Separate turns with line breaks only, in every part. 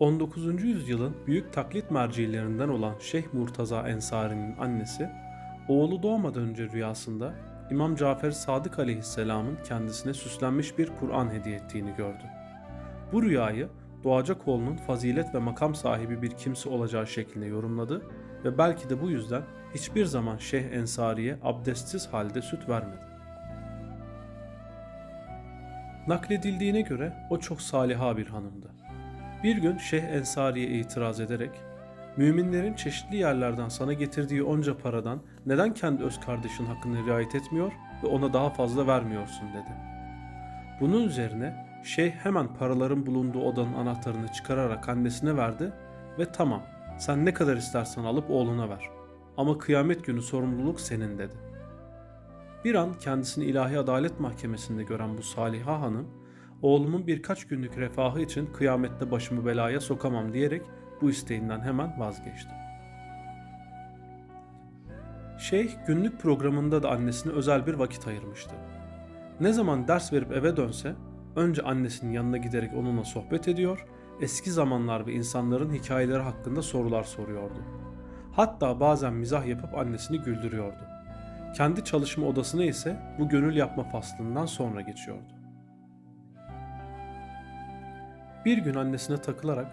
19. yüzyılın büyük taklit mercilerinden olan Şeyh Murtaza Ensari'nin annesi, oğlu doğmadan önce rüyasında İmam Cafer Sadık Aleyhisselam'ın kendisine süslenmiş bir Kur'an hediye ettiğini gördü. Bu rüyayı doğacak oğlunun fazilet ve makam sahibi bir kimse olacağı şeklinde yorumladı ve belki de bu yüzden hiçbir zaman Şeyh Ensari'ye abdestsiz halde süt vermedi. Nakledildiğine göre o çok saliha bir hanımdı. Bir gün Şeyh Ensari'ye itiraz ederek, müminlerin çeşitli yerlerden sana getirdiği onca paradan neden kendi öz kardeşin hakkında riayet etmiyor ve ona daha fazla vermiyorsun dedi. Bunun üzerine şeyh hemen paraların bulunduğu odanın anahtarını çıkararak annesine verdi ve tamam sen ne kadar istersen alıp oğluna ver. Ama kıyamet günü sorumluluk senin dedi. Bir an kendisini ilahi adalet mahkemesinde gören bu Saliha Hanım, oğlumun birkaç günlük refahı için kıyamette başımı belaya sokamam diyerek bu isteğinden hemen vazgeçti. Şeyh günlük programında da annesine özel bir vakit ayırmıştı. Ne zaman ders verip eve dönse önce annesinin yanına giderek onunla sohbet ediyor, eski zamanlar ve insanların hikayeleri hakkında sorular soruyordu. Hatta bazen mizah yapıp annesini güldürüyordu. Kendi çalışma odasına ise bu gönül yapma faslından sonra geçiyordu. Bir gün annesine takılarak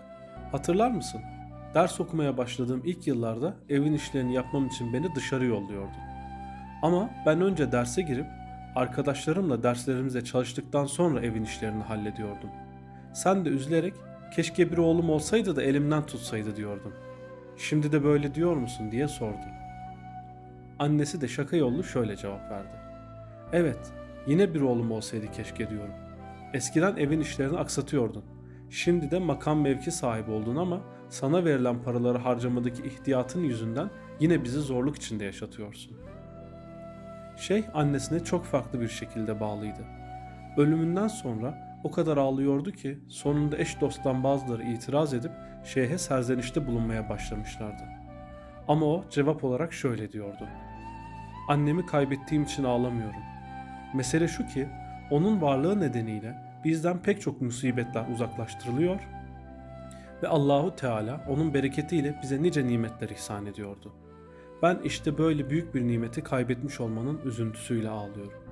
"Hatırlar mısın? Ders okumaya başladığım ilk yıllarda evin işlerini yapmam için beni dışarı yolluyordun. Ama ben önce derse girip arkadaşlarımla derslerimize çalıştıktan sonra evin işlerini hallediyordum. Sen de üzülerek keşke bir oğlum olsaydı da elimden tutsaydı diyordun. Şimdi de böyle diyor musun diye sordu. Annesi de şaka yollu şöyle cevap verdi. Evet, yine bir oğlum olsaydı keşke diyorum. Eskiden evin işlerini aksatıyordun. Şimdi de makam mevki sahibi oldun ama sana verilen paraları harcamadaki ihtiyatın yüzünden yine bizi zorluk içinde yaşatıyorsun. Şeyh annesine çok farklı bir şekilde bağlıydı. Ölümünden sonra o kadar ağlıyordu ki sonunda eş dosttan bazıları itiraz edip şeyhe serzenişte bulunmaya başlamışlardı. Ama o cevap olarak şöyle diyordu. Annemi kaybettiğim için ağlamıyorum. Mesele şu ki onun varlığı nedeniyle bizden pek çok musibetler uzaklaştırılıyor ve Allahu Teala onun bereketiyle bize nice nimetler ihsan ediyordu. Ben işte böyle büyük bir nimeti kaybetmiş olmanın üzüntüsüyle ağlıyorum.